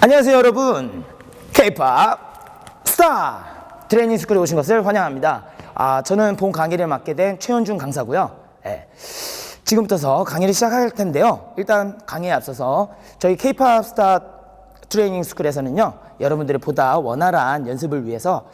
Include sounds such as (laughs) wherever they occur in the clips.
안녕하세요 여러분. K-팝 스타 트레이닝 스쿨에 오신 것을 환영합니다. 아, 저는 본 강의를 맡게 된 최현준 강사고요. 예. 지금부터 강의를 시작할 텐데요. 일단 강의에 앞서서 저희 K-팝 스타 트레이닝 스쿨에서는요 여러분들의 보다 원활한 연습을 위해서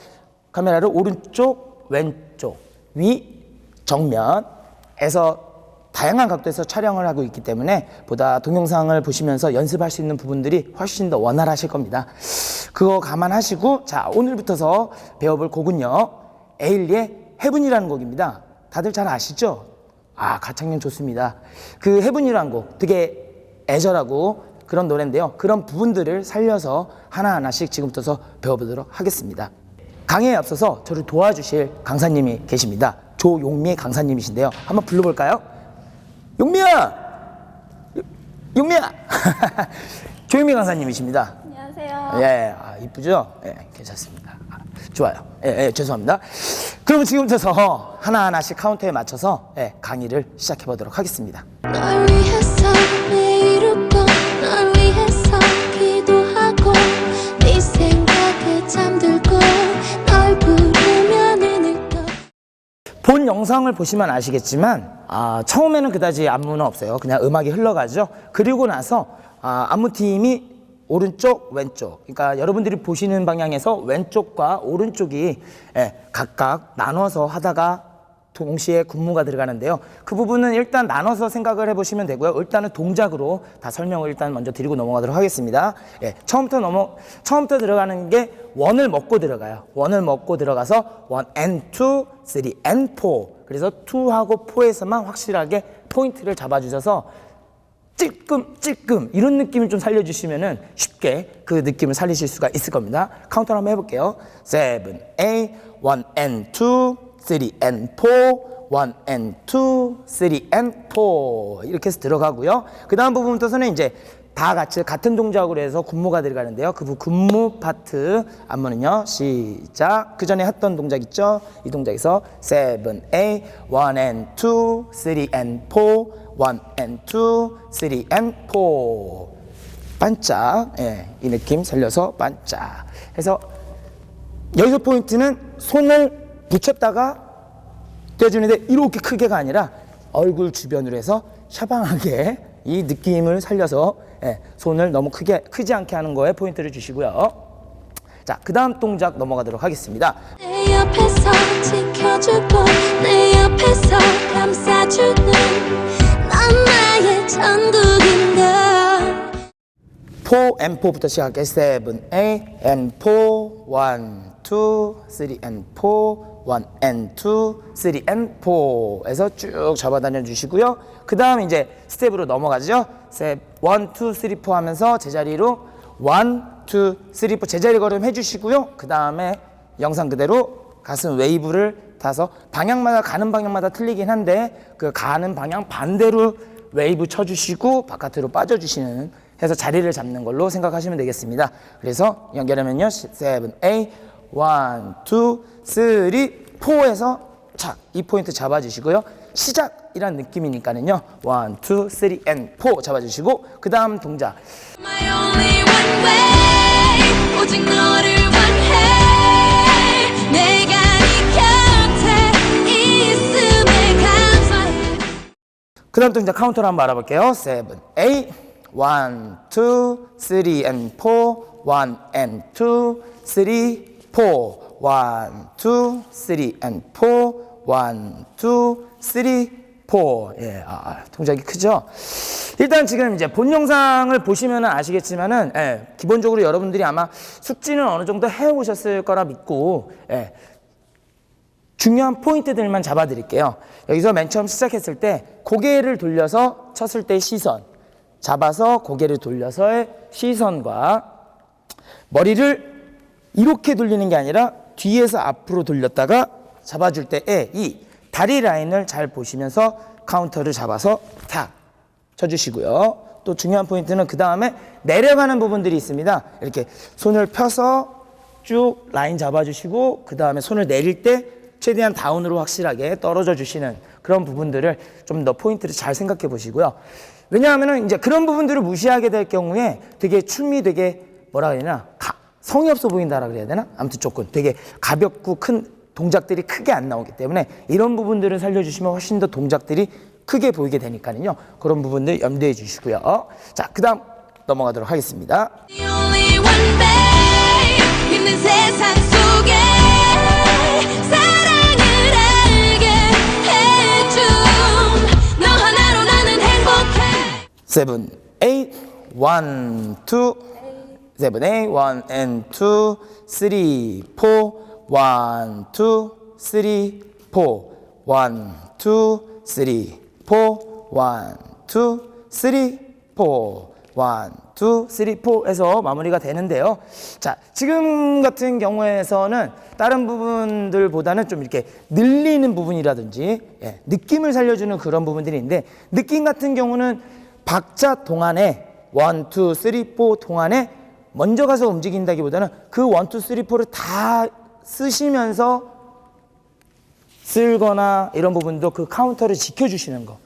카메라를 오른쪽 왼쪽 위 정면에서 다양한 각도에서 촬영을 하고 있기 때문에 보다 동영상을 보시면서 연습할 수 있는 부분들이 훨씬 더 원활하실 겁니다. 그거 감안하시고 자 오늘부터서 배워볼 곡은요 에일리의 헤븐이라는 곡입니다. 다들 잘 아시죠? 아 가창력 좋습니다. 그 헤븐이라는 곡 되게 애절하고 그런 노래인데요. 그런 부분들을 살려서 하나하나씩 지금부터 배워보도록 하겠습니다. 강의에 앞서서 저를 도와주실 강사님이 계십니다. 조용미 강사님이신데요. 한번 불러볼까요? 용미야! 요- 용미야! (laughs) 조용미 강사님이십니다. 안녕하세요. 예, 아, 이쁘죠? 예, 괜찮습니다. 아, 좋아요. 예, 예, 죄송합니다. 그럼 지금부터 하나하나씩 카운트에 맞춰서 예, 강의를 시작해 보도록 하겠습니다. 본 영상을 보시면 아시겠지만 아, 처음에는 그다지 안무는 없어요. 그냥 음악이 흘러가죠. 그리고 나서 아, 안무팀이 오른쪽 왼쪽 그러니까 여러분들이 보시는 방향에서 왼쪽과 오른쪽이 예, 각각 나눠서 하다가 동시에 군무가 들어가는데요. 그 부분은 일단 나눠서 생각을 해보시면 되고요. 일단은 동작으로 다 설명을 일단 먼저 드리고 넘어가도록 하겠습니다. 예, 처음부터 넘어 처음부터 들어가는 게 원을 먹고 들어가요. 원을 먹고 들어가서 원 and two, and. 그래서 two하고 four에서만 확실하게 포인트를 잡아주셔서 찔끔 찔끔 이런 느낌을 좀 살려주시면은 쉽게 그 느낌을 살리실 수가 있을 겁니다. 카운터 한번 해볼게요. seven, eight, one and two, three and four, one and two, three and four 이렇게 해서 들어가고요. 그 다음 부분부터는 이제 다 같이 같은 동작으로 해서 군무가 들어가는데요. 그 부- 군무 파트 안무는요. 시작. 그 전에 했던 동작 있죠? 이 동작에서 seven, eight, one and two, three and four, one and two, three and four. 반짝. 예, 이 느낌 살려서 반짝. 해서 여기서 포인트는 손을 붙였다가 떼주는데 이렇게 크게가 아니라 얼굴 주변으로 해서 샤방하게 이 느낌을 살려서 예, 손을 너무 크게 크지 않게 하는 거에 포인트를 주시고요. 자, 그 다음 동작 넘어가도록 하겠습니다. 내 옆에서 지켜주고 내 옆에서 감싸주는 넌 나의 천국인가 4 and 4부터 시작할게요. 7, 8 and 4, 1, 2, 3 and 4, 1 and 2, 3 and 4에서 쭉 잡아다녀 주시고요. 그 다음 이제 스텝으로 넘어가죠. 1, 2, 3, 4 하면서 제자리로 1, 2, 3, 4 제자리 걸음 해주시고요. 그 다음에 영상 그대로 가슴 웨이브를 타서 방향마다 가는 방향마다 틀리긴 한데 그 가는 방향 반대로 웨이브 쳐주시고 바깥으로 빠져주시는 해서 자리를 잡는 걸로 생각하시면 되겠습니다. 그래서 연결하면요. 7, 8, 1, 2, 3, 4에서 착, 이 포인트 잡아주시고요. 시작이란 느낌이니까는요. 1, 2, 3, and 4 잡아주시고 그 다음 동작. 네그 다음 동작 카운터로 한번 알아볼게요. 7, 8, 1, 2, 3 and 4, 1 and 2, 3, 4, 1, 2, 3 and 4, 1, 2, 3, 4. 예, 아, 동작이 크죠? 일단 지금 이제 본 영상을 보시면 아시겠지만은, 예, 기본적으로 여러분들이 아마 숙지는 어느 정도 해오셨을 거라 믿고, 예, 중요한 포인트들만 잡아드릴게요. 여기서 맨 처음 시작했을 때 고개를 돌려서 쳤을 때 시선, 잡아서 고개를 돌려서의 시선과 머리를 이렇게 돌리는 게 아니라 뒤에서 앞으로 돌렸다가 잡아줄 때의 이 다리 라인을 잘 보시면서 카운터를 잡아서 탁 쳐주시고요. 또 중요한 포인트는 그 다음에 내려가는 부분들이 있습니다. 이렇게 손을 펴서 쭉 라인 잡아주시고 그 다음에 손을 내릴 때 최대한 다운으로 확실하게 떨어져 주시는 그런 부분들을 좀 더 포인트를 잘 생각해 보시고요. 왜냐하면은 이제 그런 부분들을 무시하게 될 경우에 되게 춤이 되게 뭐라 가- 성의 없어 보인다라 그래야 되나? 아무튼 조금 되게 가볍고 큰 동작들이 크게 안 나오기 때문에 이런 부분들을 살려주시면 훨씬 더 동작들이 크게 보이게 되니까요. 그런 부분들 염두해 주시고요. 자 그 다음 넘어가도록 하겠습니다. Only one babe 힘든 eight, one and two, three, four, one, two, three, four, one, two, three, four, one, two, three, four, one, two, three, four 해서 마무리가 되는데요. 자, 지금 같은 경우에서는 다른 부분들보다는 좀 이렇게 늘리는 부분이라든지 예, 느낌을 살려주는 그런 부분들이 있는데 느낌 같은 경우는 박자 동안에 원, 투, 쓰리, 포 동안에 먼저 가서 움직인다기보다는 그 원, 투, 쓰리, 포를 다 쓰시면서 쓸거나 이런 부분도 그 카운터를 지켜주시는 거.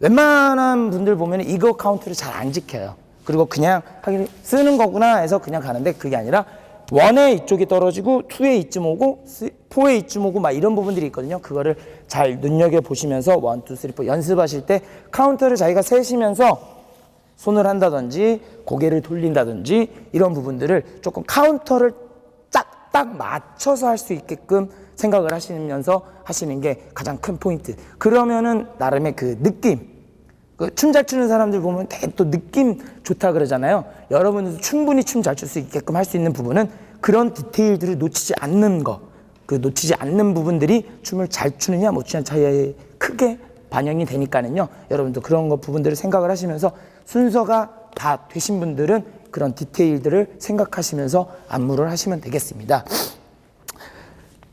웬만한 분들 보면 이거 카운트를 잘 안 지켜요. 그리고 그냥 하긴 쓰는 거구나 해서 그냥 가는데 그게 아니라 원에 이쪽이 떨어지고 투에 이쯤 오고 쓰- 포에 이쯤 오고 막 이런 부분들이 있거든요. 그거를 잘 눈여겨 보시면서 원, 투, 쓰리, 포 연습하실 때 카운터를 자기가 세시면서 손을 한다든지 고개를 돌린다든지 이런 부분들을 조금 카운터를 딱딱 맞춰서 할 수 있게끔 생각을 하시면서 하시는 게 가장 큰 포인트. 그러면은 나름의 그 느낌. 그 춤 잘 추는 사람들 보면 되게 또 느낌 좋다 그러잖아요. 여러분들도 충분히 춤 잘 출 수 있게끔 할 수 있는 부분은 그런 디테일들을 놓치지 않는 거. 그 놓치지 않는 부분들이 춤을 잘 추느냐 못 추느냐 차이에 크게 반영이 되니까는요. 여러분도 그런 거 부분들을 생각을 하시면서 순서가 다 되신 분들은 그런 디테일들을 생각하시면서 안무를 하시면 되겠습니다.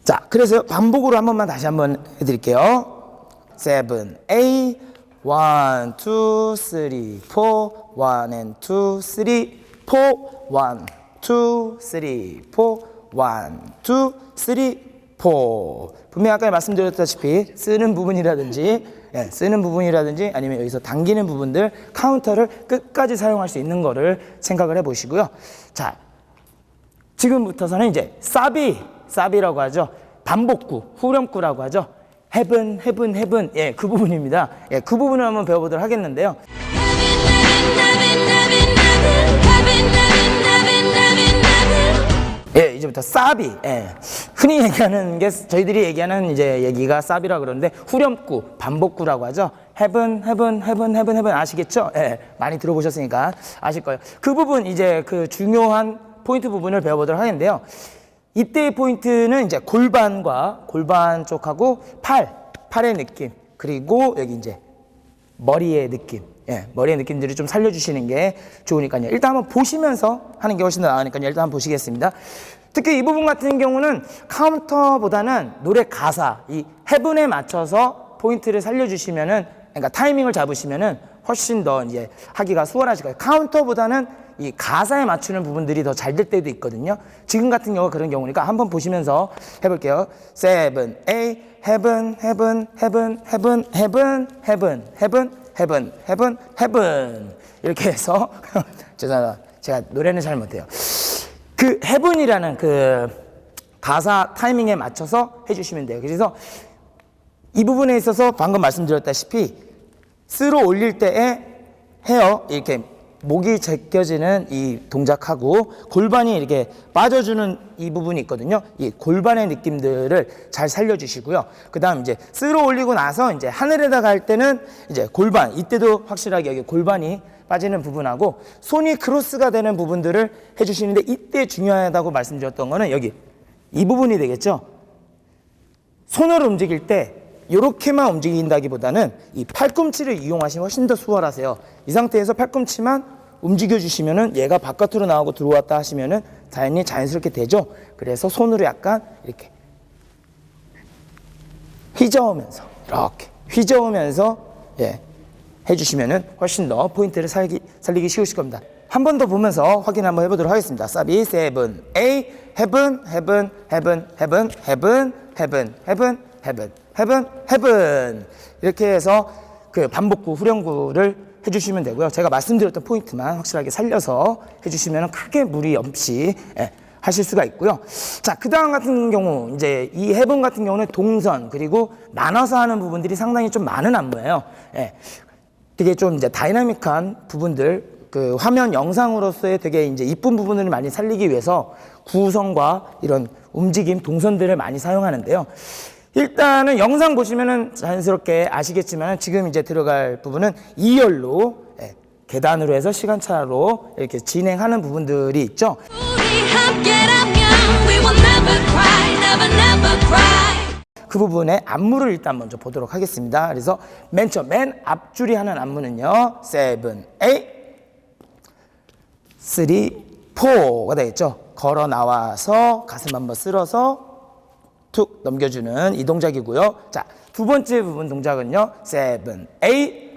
자, 그래서 반복으로 한 번만 다시 한번 해드릴게요. seven, eight, one, two, three, four, one and two, three, four, one, two, three, four, one, two, three, four. 분명히 아까 말씀드렸다시피 쓰는 부분이라든지 예, 쓰는 부분이라든지 아니면 여기서 당기는 부분들 카운터를 끝까지 사용할 수 있는 거를 생각을 해보시고요. 자, 지금부터서는 이제 사비, 사비라고 하죠. 반복구, 후렴구라고 하죠. 헤븐, 헤븐, 헤븐. 예, 그 부분입니다. 예, 그 부분을 한번 배워보도록 하겠는데요. 예, 이제부터 사비. 예. 흔히 얘기하는 게 저희들이 얘기하는 이제 얘기가 사비라 그러는데 후렴구, 반복구라고 하죠. 헤븐, 헤븐, 헤븐, 헤븐, 헤븐 아시겠죠? 예. 많이 들어보셨으니까 아실 거예요. 그 부분 이제 그 중요한 포인트 부분을 배워보도록 하겠는데요. 이때의 포인트는 이제 골반과 골반 쪽하고 팔, 팔의 느낌 그리고 여기 이제 머리의 느낌, 예, 머리의 느낌들을 좀 살려주시는 게 좋으니까요. 일단 한번 보시면서 하는 게 훨씬 더 나으니까요. 일단 한번 보시겠습니다. 특히 이 부분 같은 경우는 카운터보다는 노래 가사, 이 해분에 맞춰서 포인트를 살려주시면은, 그러니까 타이밍을 잡으시면은 훨씬 더 이제 하기가 수월하실 거예요. 카운터보다는 이 가사에 맞추는 부분들이 더 잘 될 때도 있거든요. 지금 같은 경우가 그런 경우니까 한번 보시면서 해볼게요. seven, eight, heaven, heaven, heaven, heaven, heaven, heaven, heaven, heaven, heaven, heaven 이렇게 해서 (laughs) 죄송합니다. 제가 노래는 잘 못해요. 그 heaven이라는 그 가사 타이밍에 맞춰서 해주시면 돼요. 그래서 이 부분에 있어서 방금 말씀드렸다시피 쓰러 올릴 때에 헤어 이렇게 목이 제껴지는 이 동작하고 골반이 이렇게 빠져주는 이 부분이 있거든요. 이 골반의 느낌들을 잘 살려주시고요. 그 다음 이제 쓸어 올리고 나서 이제 하늘에다 갈 때는 이제 골반, 이때도 확실하게 여기 골반이 빠지는 부분하고 손이 크로스가 되는 부분들을 해주시는데 이때 중요하다고 말씀드렸던 거는 여기 이 부분이 되겠죠. 손을 움직일 때 이렇게만 움직인다기보다는 이 팔꿈치를 이용하시면 훨씬 더 수월하세요. 이 상태에서 팔꿈치만 움직여 주시면은 얘가 바깥으로 나오고 들어왔다 하시면은 자연히 자연스럽게 되죠. 그래서 손으로 약간 이렇게 휘저으면서 이렇게 휘저으면서 예 해주시면은 훨씬 더 포인트를 살기, 살리기 쉬우실 겁니다. 한 번 더 보면서 확인 한번 해보도록 하겠습니다. 사비 세븐 A 헤븐 헤븐 헤븐 헤븐 헤븐 이렇게 해서 그 반복구 후렴구를 해주시면 되고요. 제가 말씀드렸던 포인트만 확실하게 살려서 해주시면 크게 무리 없이 예, 하실 수가 있고요. 자, 그 다음 같은 경우, 이제 이 해본 같은 경우는 동선, 그리고 나눠서 하는 부분들이 상당히 좀 많은 안무예요. 예. 되게 좀 이제 다이나믹한 부분들, 그 화면 영상으로서의 되게 이제 이쁜 부분을 많이 살리기 위해서 구성과 이런 움직임, 동선들을 많이 사용하는데요. 일단은 영상 보시면은 자연스럽게 아시겠지만 지금 이제 들어갈 부분은 2열로 예, 계단으로 해서 시간차로 이렇게 진행하는 부분들이 있죠. 그 부분의 안무를 일단 먼저 보도록 하겠습니다. 그래서 맨 처음 맨 앞줄이 하는 안무는요. 7, 8, 3, 4가 되겠죠. 걸어 나와서 가슴 한번 쓸어서 툭 넘겨주는 이 동작이고요. 자, 두 번째 부분 동작은요. 7, 8, 1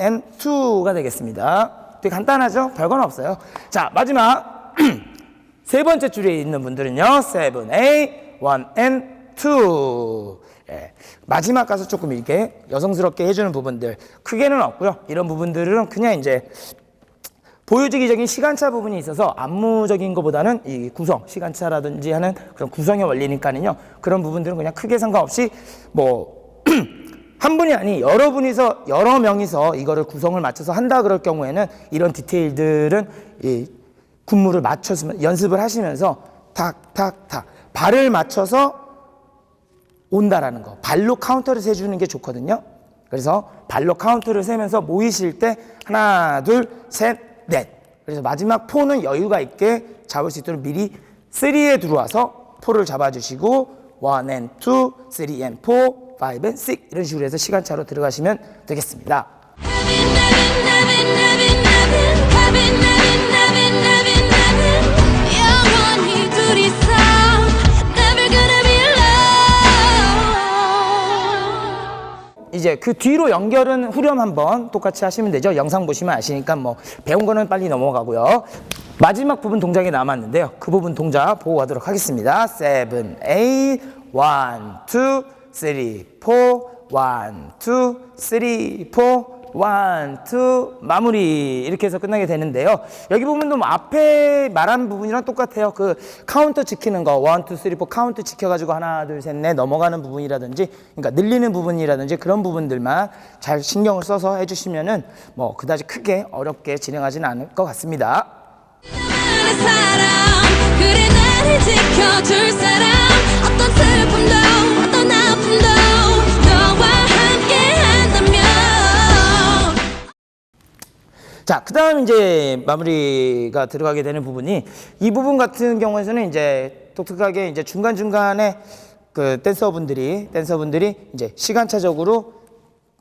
and 2가 되겠습니다. 되게 간단하죠? 별건 없어요. 자, 마지막 (clears throat) 세 번째 줄에 있는 분들은요. 7, 8, 1 and 2. 예, 마지막 가서 조금 이렇게 여성스럽게 해주는 부분들 크게는 없고요. 이런 부분들은 그냥 이제 보여주기적인 시간차 부분이 있어서 안무적인 것보다는 이 구성, 시간차라든지 하는 그런 구성의 원리니까는요. 그런 부분들은 그냥 크게 상관없이 뭐 (clears throat) 한 분이 아니 여러 분이서 여러 명이서 이거를 구성을 맞춰서 한다 그럴 경우에는 이런 디테일들은 이 군무를 맞춰서 연습을 하시면서 탁탁탁 발을 맞춰서 온다라는 거. 발로 카운터를 세 주는 게 좋거든요. 그래서 발로 카운트를 세면서 모이실 때 하나, 둘, 셋, 넷. 그래서 마지막 포는 여유가 있게 잡을 수 있도록 미리 3에 들어와서 포를 잡아주시고 1 and 2, 3 and 4, 5 and 6 이런 식으로 해서 시간차로 들어가시면 되겠습니다. 이제 그 뒤로 연결은 후렴 한번 똑같이 하시면 되죠. 영상 보시면 아시니까 뭐 배운 거는 빨리 넘어가고요. 마지막 부분 동작이 남았는데요. 그 부분 동작 보고 가도록 하겠습니다. 7, 8, 1, 2, 3, 4, 1, 2, 3, 4, 1, 2, 마무리 이렇게 해서 끝나게 되는데요. 여기 부분도 뭐 앞에 말한 부분이랑 똑같아요. 그 카운터 지키는 거 1, 2, 3, 4 카운트 지켜가지고 하나 둘 셋 넷 넘어가는 부분이라든지 그러니까 늘리는 부분이라든지 그런 부분들만 잘 신경을 써서 해주시면은 뭐 그다지 크게 어렵게 진행하지는 않을 것 같습니다. 그래 나를 지켜줄 사람 어떤 슬픔도 어떤 아픔도 자, 그 다음 이제 마무리가 들어가게 되는 부분이 이 부분 같은 경우에는 이제 독특하게 이제 중간중간에 그 댄서분들이, 댄서분들이 이제 시간차적으로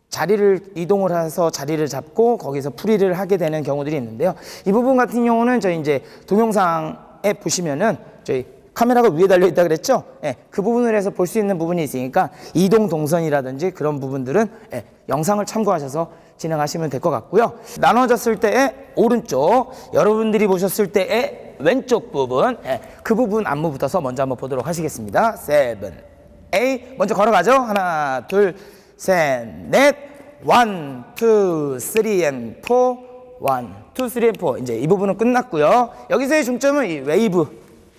자리를 이동을 해서 자리를 잡고 거기서 풀이를 하게 되는 경우들이 있는데요. 이 부분 같은 경우는 저희 이제 동영상에 보시면은 저희 카메라가 위에 달려 있다 그랬죠? 예, 그 부분을 해서 볼 수 있는 부분이 있으니까 이동 동선이라든지 그런 부분들은 예, 영상을 참고하셔서 진행하시면 될 것 같고요. 나눠졌을 때의 오른쪽, 여러분들이 보셨을 때의 왼쪽 부분, 예, 그 부분 안무부터서 먼저 한번 보도록 하시겠습니다. 7, 8, 먼저 걸어가죠. 하나, 둘, 셋, 넷, 원, 투, 쓰리 앤 포, 원, 투, 쓰리 앤 포. 이제 이 부분은 끝났고요. 여기서의 중점은 이 웨이브,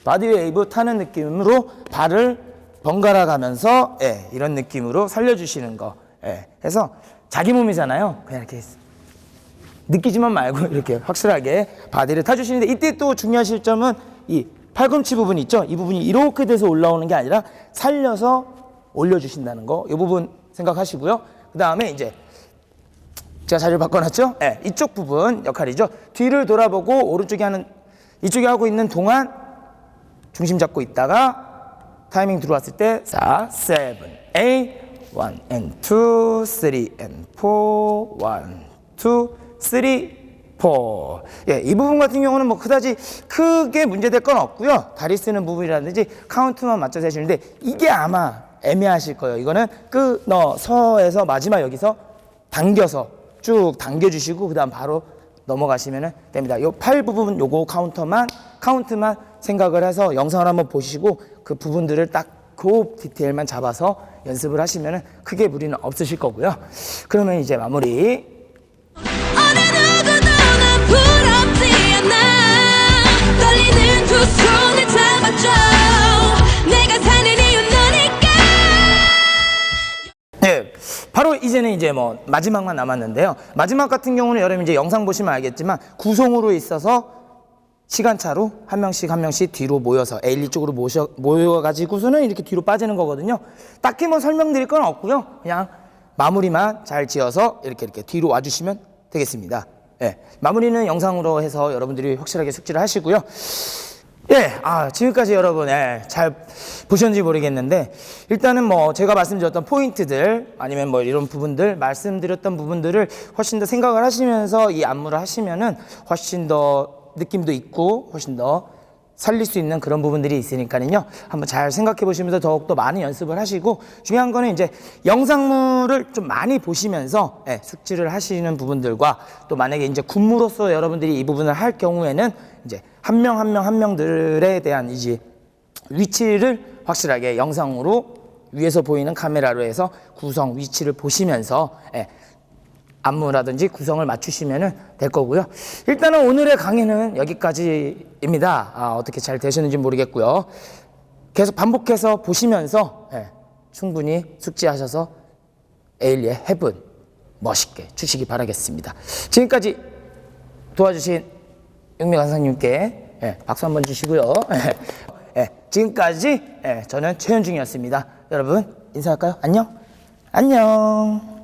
바디 웨이브 타는 느낌으로 발을 번갈아 가면서 예, 이런 느낌으로 살려주시는 거. 예, 해서 자기 몸이잖아요. 그냥 이렇게 느끼지만 말고 (laughs) 이렇게 확실하게 바디를 타주시는데 이때 또 중요한 실점은 이 팔꿈치 부분 있죠? 이 부분이 이렇게 돼서 올라오는 게 아니라 살려서 올려주신다는 거. 이 부분 생각하시고요. 그 다음에 이제 제가 자리를 바꿔놨죠? 네, 이쪽 부분 역할이죠. 뒤를 돌아보고 오른쪽에 하는 이쪽에 하고 있는 동안 중심 잡고 있다가 타이밍 들어왔을 때 4, 7, 8, 1 and 2, 3 and 4, 1, 2, 3, 4. 예, 이 부분 같은 경우는 뭐 그다지 크게 문제될 건 없고요. 다리 쓰는 부분이라든지 카운트만 맞춰서 해주는데 이게 아마 애매하실 거예요. 이거는 끊어서에서 마지막 여기서 당겨서 쭉 당겨주시고 그다음 바로 넘어가시면 됩니다. 요 팔 부분 요거 카운터만 카운트만 생각을 해서 영상을 한번 보시고 그 부분들을 딱 그 디테일만 잡아서 연습을 하시면 크게 무리는 없으실 거고요. 그러면 이제 마무리. 네. 바로 이제는 이제 뭐 마지막만 남았는데요. 마지막 같은 경우는 여러분 이제 영상 보시면 알겠지만 구성으로 있어서 시간차로 한 명씩 한 명씩 뒤로 모여서 A1 쪽으로 모셔, 모여가지고서는 이렇게 뒤로 빠지는 거거든요. 딱히 뭐 설명드릴 건 없고요. 그냥 마무리만 잘 지어서 이렇게 이렇게 뒤로 와주시면 되겠습니다. 예, 마무리는 영상으로 해서 여러분들이 확실하게 숙지를 하시고요. 예, 아, 지금까지 여러분, 예, 잘 보셨는지 모르겠는데, 일단은 뭐, 제가 말씀드렸던 포인트들, 아니면 뭐, 이런 부분들, 말씀드렸던 부분들을 훨씬 더 생각을 하시면서 이 안무를 하시면은 훨씬 더 느낌도 있고, 훨씬 더 살릴 수 있는 그런 부분들이 있으니까는요. 한번 잘 생각해 보시면서 더욱더 많은 연습을 하시고, 중요한 거는 이제 영상물을 좀 많이 보시면서, 예, 숙지를 하시는 부분들과 또 만약에 이제 군무로서 여러분들이 이 부분을 할 경우에는 이제 한 명 한 명 한 명들에 대한 이제 위치를 확실하게 영상으로 위에서 보이는 카메라로 해서 구성 위치를 보시면서 예, 안무라든지 구성을 맞추시면 될 거고요. 일단은 오늘의 강의는 여기까지입니다. 아, 어떻게 잘 되셨는지 모르겠고요. 계속 반복해서 보시면서 예, 충분히 숙지하셔서 에일리의 헤븐 멋있게 주시기 바라겠습니다. 지금까지 도와주신 육미 강사님께 예, 박수 한번 주시고요. 예, 예, 지금까지 예, 저는 최현중이었습니다. 여러분 인사할까요? 안녕. 안녕.